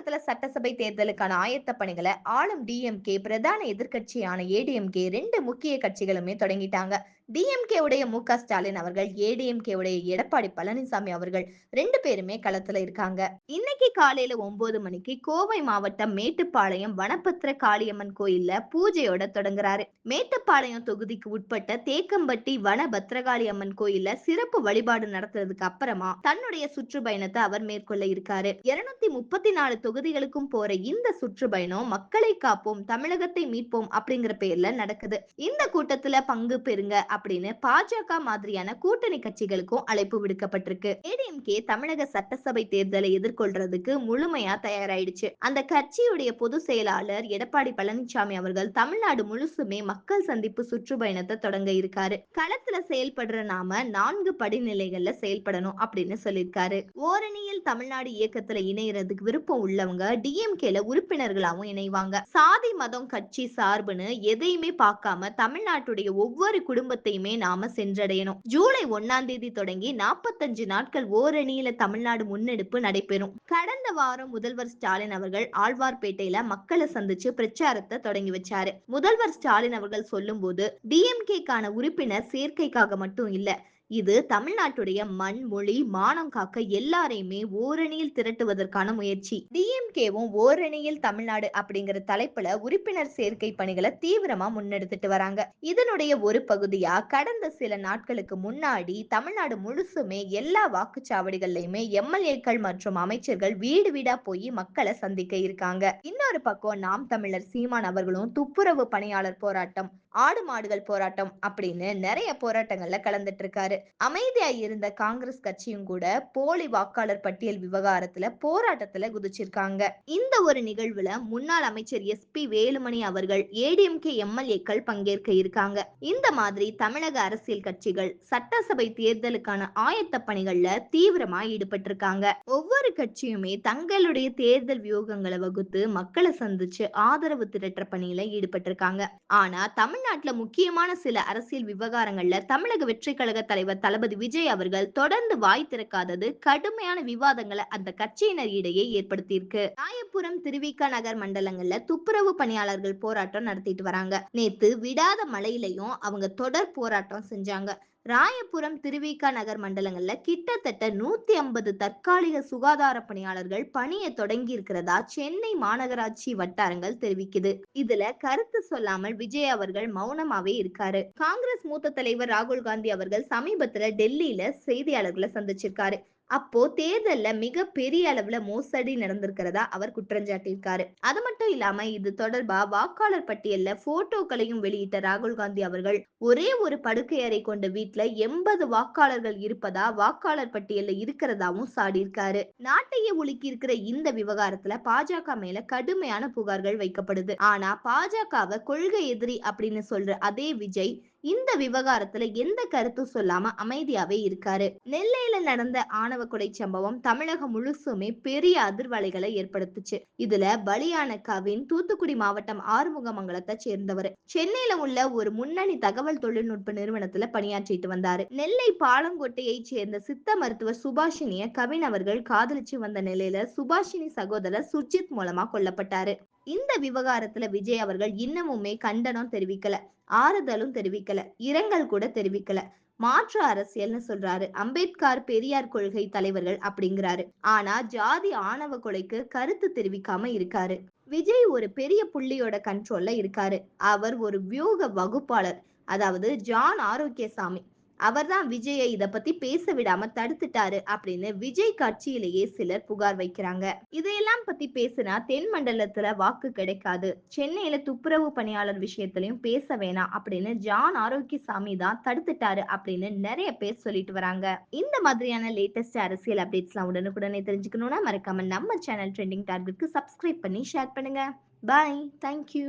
தமிழகத்துல சட்டசபை தேர்தலுக்கான ஆயத்த பணிகளை ஆளும் டிஎம்கே பிரதான எதிர்க்கட்சியான ஏடிஎம்கே ரெண்டு முக்கிய கட்சிகளுமே தொடங்கிட்டாங்க. டிஎம்கே உடைய மு க ஸ்டாலின் அவர்கள் ஏடிஎம்கே உடைய எடப்பாடி பழனிசாமி அவர்கள் ரெண்டு பேருமே களத்துல இருக்காங்க. இன்னைக்கு காலையில ஒன்பது மணிக்கு கோவை மாவட்டம் மேட்டுப்பாளையம் வனப்பத்திர காளியம்மன் கோயில்ல பூஜையோட தொடங்குறாரு. மேட்டுப்பாளையம் தொகுதிக்கு உட்பட்ட தேக்கம்பட்டி வன பத்ரகாளி அம்மன் கோயில்ல சிறப்பு வழிபாடு நடத்துறதுக்கு அப்புறமா தன்னுடைய சுற்றுப்பயணத்தை அவர் மேற்கொள்ள இருக்காரு. இருநூத்தி முப்பத்தி நாலு தொகுதிகளுக்கும் போற இந்த சுற்றுப்பயணம் மக்களை காப்போம் தமிழகத்தை மீட்போம் அப்படிங்கிற பேர்ல நடக்குது. இந்த கூட்டத்துல பங்கு பெறுங்க அப்படின்னு பாஜக மாதிரியான கூட்டணி கட்சிகளுக்கும் அழைப்பு விடுக்கப்பட்டிருக்கு. ஏடிஎம்கே தமிழக சட்டசபை தேர்தலை எதிர்கொள்றதுக்கு முழுமையா தயாராயிடுச்சு. அந்த கட்சியுடைய பொதுச் செயலாளர் எடப்பாடி பழனிசாமி அவர்கள் தமிழ்நாடு முழுசுமே மக்கள் சந்திப்பு சுற்றுப்பயணத்தை தொடங்க இருக்காரு. களத்துல செயல்படுற நாம நான்கு படிநிலைகள்ல செயல்படணும் அப்படின்னு சொல்லியிருக்காரு. ஓரணியில் தமிழ்நாடு இயக்கத்துல இணையறதுக்கு விருப்பம் உள்ளவங்க டிஎம்கேல உறுப்பினர்களாவும் இணைவாங்க. சாதி மதம் கட்சி சார்புன்னு எதையுமே பார்க்காம தமிழ்நாட்டுடைய ஒவ்வொரு குடும்பத்தையுமே நாம சென்றடையணும். ஜூலை ஒன்னாம் தேதி தொடங்கி நாற்பத்தஞ்சு நாட்கள் ஓரணியில தமிழ்நாடு முன்னெடுப்பு நடைபெறும். கடந்த வாரம் முதல்வர் ஸ்டாலின் அவர்கள் ஆழ்வார்பேட்டையில மக்களை சந்திச்சு பிரச்சாரத்தை தொடங்கி வச்சாரு. முதல்வர் ஸ்டாலின் அவர்கள் சொல்லும் போது டிஎம்கேக்கான உறுப்பினர் சேர்க்கைக்காக மட்டும் இல்ல இது தமிழ்நாட்டுடைய மண் மொழி மானம் காக்க எல்லாரையுமே ஓரணியில் திரட்டுவதற்கான முயற்சி. டிஎம்கேவும் ஓரணியில் தமிழ்நாடு அப்படிங்கிற தலைப்புல உறுப்பினர் சேர்க்கை பணிகளை தீவிரமா முன்னெடுத்துட்டு வராங்க. இதனுடைய ஒரு பகுதியா கடந்த சில நாட்களுக்கு முன்னாடி தமிழ்நாடு முழுசுமே எல்லா வாக்குச்சாவடிகள்லயுமே எம்எல்ஏக்கள் மற்றும் அமைச்சர்கள் வீடு வீடா போய் மக்களை சந்திக்க இருக்காங்க. இன்னொரு பக்கம் நாம் தமிழர் சீமான் அவர்களும் துப்புரவு பணியாளர் போராட்டம். ஆடு மாடுகள் போராட்டம் அப்படின்னு நிறைய போராட்டங்கள்ல கலந்துட்டு இருக்காரு அமைதியா இருந்த காங்கிரஸ் கட்சியும் கூட போலி வாக்காளர் பட்டியல் விவகாரத்துல போராட்டத்துல குதிச்சிருக்காங்க. இந்த ஒரு நிகழ்வுல முன்னாள் அமைச்சர் எஸ் பி வேலுமணி அவர்கள் ஏடிஎம்கே எம்எல்ஏக்கள் பங்கேற்க இருக்காங்க. இந்த மாதிரி தமிழக அரசியல் கட்சிகள் சட்டசபை தேர்தலுக்கான ஆயத்த பணிகள்ல தீவிரமா ஈடுபட்டிருக்காங்க. ஒவ்வொரு கட்சியுமே தங்களுடைய தேர்தல் வியூகங்களை வகுத்து மக்களை சந்திச்சு ஆதரவு திரட்டுற பணியில ஈடுபட்டிருக்காங்க. ஆனா தமிழ் தமிழ்நாட்டுல முக்கியமான சில அரசியல் விவகாரங்கள்ல தமிழக வெற்றி கழக தலைவர் தளபதி விஜய் அவர்கள் தொடர்ந்து வாய் திறக்காதது கடுமையான விவாதங்களை அந்த கட்சியினர் இடையே ஏற்படுத்தியிருக்கு. ராயபுரம் திருவிக நகர் மண்டலங்கள்ல துப்புரவு பணியாளர்கள் போராட்டம் நடத்திட்டு வராங்க. நேத்து விடாத மழையிலையும் அவங்க தொடர் போராட்டம் செஞ்சாங்க. ராயபுரம் திருவிக நகர் மண்டலங்கள்ல கிட்டத்தட்ட நூத்தி ஐம்பது தற்காலிக சுகாதார பணியாளர்கள் பணியை தொடங்கி இருக்கிறதா சென்னை மாநகராட்சி வட்டாரங்கள் தெரிவிக்குது. இதுல கருத்து சொல்லாமல் விஜய் அவர்கள் மௌனமாவே இருக்காரு. காங்கிரஸ் மூத்த தலைவர் ராகுல் காந்தி அவர்கள் சமீபத்துல டெல்லியில செய்தியாளர்களை சந்திச்சிருக்காரு. அப்போ தேர்தல்ல மிக பெரிய அளவுல மோசடி நடந்திருக்கிறதா அவர் குற்றஞ்சாட்டியிருக்காரு. அது மட்டும் இல்லாம இது தொடர்பா வாக்காளர் பட்டியல்ல போட்டோக்களையும் வெளியிட்ட ராகுல் காந்தி அவர்கள் ஒரே ஒரு படுக்கை அறை கொண்ட வீட்டுல எண்பது வாக்காளர்கள் இருப்பதா வாக்காளர் பட்டியல்ல இருக்கிறதாவும் சாடியிருக்காரு. நாட்டையே உலுக்கி இருக்கிற இந்த விவகாரத்துல பாஜக மேல கடுமையான புகார்கள் வைக்கப்படுது. ஆனா பாஜகவை கொள்கை எதிரி அப்படின்னு சொல்ற அதே விஜய் இந்த விவகாரத்துல எந்த கருத்தும் சொல்லாம அமைதியாவே இருக்காரு. நெல்லையில நடந்த ஆணவ கொலை சம்பவம் தமிழகம் முழுசுமே பெரிய அதிர்வலைகளை ஏற்படுத்துச்சு. இதுல பலியான கவின் தூத்துக்குடி மாவட்டம் ஆறுமுகமங்கலத்தை சேர்ந்தவர். சென்னையில உள்ள ஒரு முன்னணி தகவல் தொழில்நுட்ப நிறுவனத்துல பணியாற்றிட்டு வந்தாரு. நெல்லை பாலங்கோட்டையை சேர்ந்த சித்த மருத்துவர் சுபாஷினிய கவின் அவர்கள் காதலிச்சு வந்த நிலையில சுபாஷினி சகோதரர் சுர்ஜித் மூலமா கொல்லப்பட்டாரு. இந்த விவகாரத்துல விஜய் அவர்கள் இன்னமுமே கண்டனம் தெரிவிக்கல ஆறுதலும் தெரிவிக்கல இரங்கல் கூட தெரிவிக்கல. மாற்று அரசியல்னு சொல்றாரு. அம்பேத்கர் பெரியார் கொள்கை தலைவர்கள் அப்படிங்கிறாரு. ஆனா ஜாதி ஆணவ கொலைக்கு கருத்து தெரிவிக்காம இருக்காரு. விஜய் ஒரு பெரிய புள்ளியோட கண்ட்ரோல்ல இருக்காரு. அவர் ஒரு வியூக வகுப்பாளர். அதாவது ஜான் ஆரோக்கியசாமி. அவர்தான் விஜயை இத பத்தி பேச விடாம தடுத்துட்டாரு அப்படின்னு விஜய் கட்சியிலேயே சிலர் புகார் வைக்கிறாங்க. இதையெல்லாம் பத்தி பேசினா தென் மண்டலத்துல வாக்கு கிடைக்காது. சென்னையில துப்புரவு பணியாளர் விஷயத்திலையும் பேச வேணாம் அப்படின்னு ஜான் ஆரோக்கியசாமி தான் தடுத்துட்டாரு அப்படின்னு நிறைய பேர் சொல்லிட்டு வராங்க. இந்த மாதிரியான லேட்டஸ்ட் அரசியல் அப்டேட்ஸ்லாம் உடனுக்குடனே தெரிஞ்சுக்கணும்னா மறக்காம நம்ம சேனல் ட்ரெண்டிங் டார்கெட்க்கு சப்ஸ்கிரைப் பண்ணி ஷேர் பண்ணுங்க. Bye thank you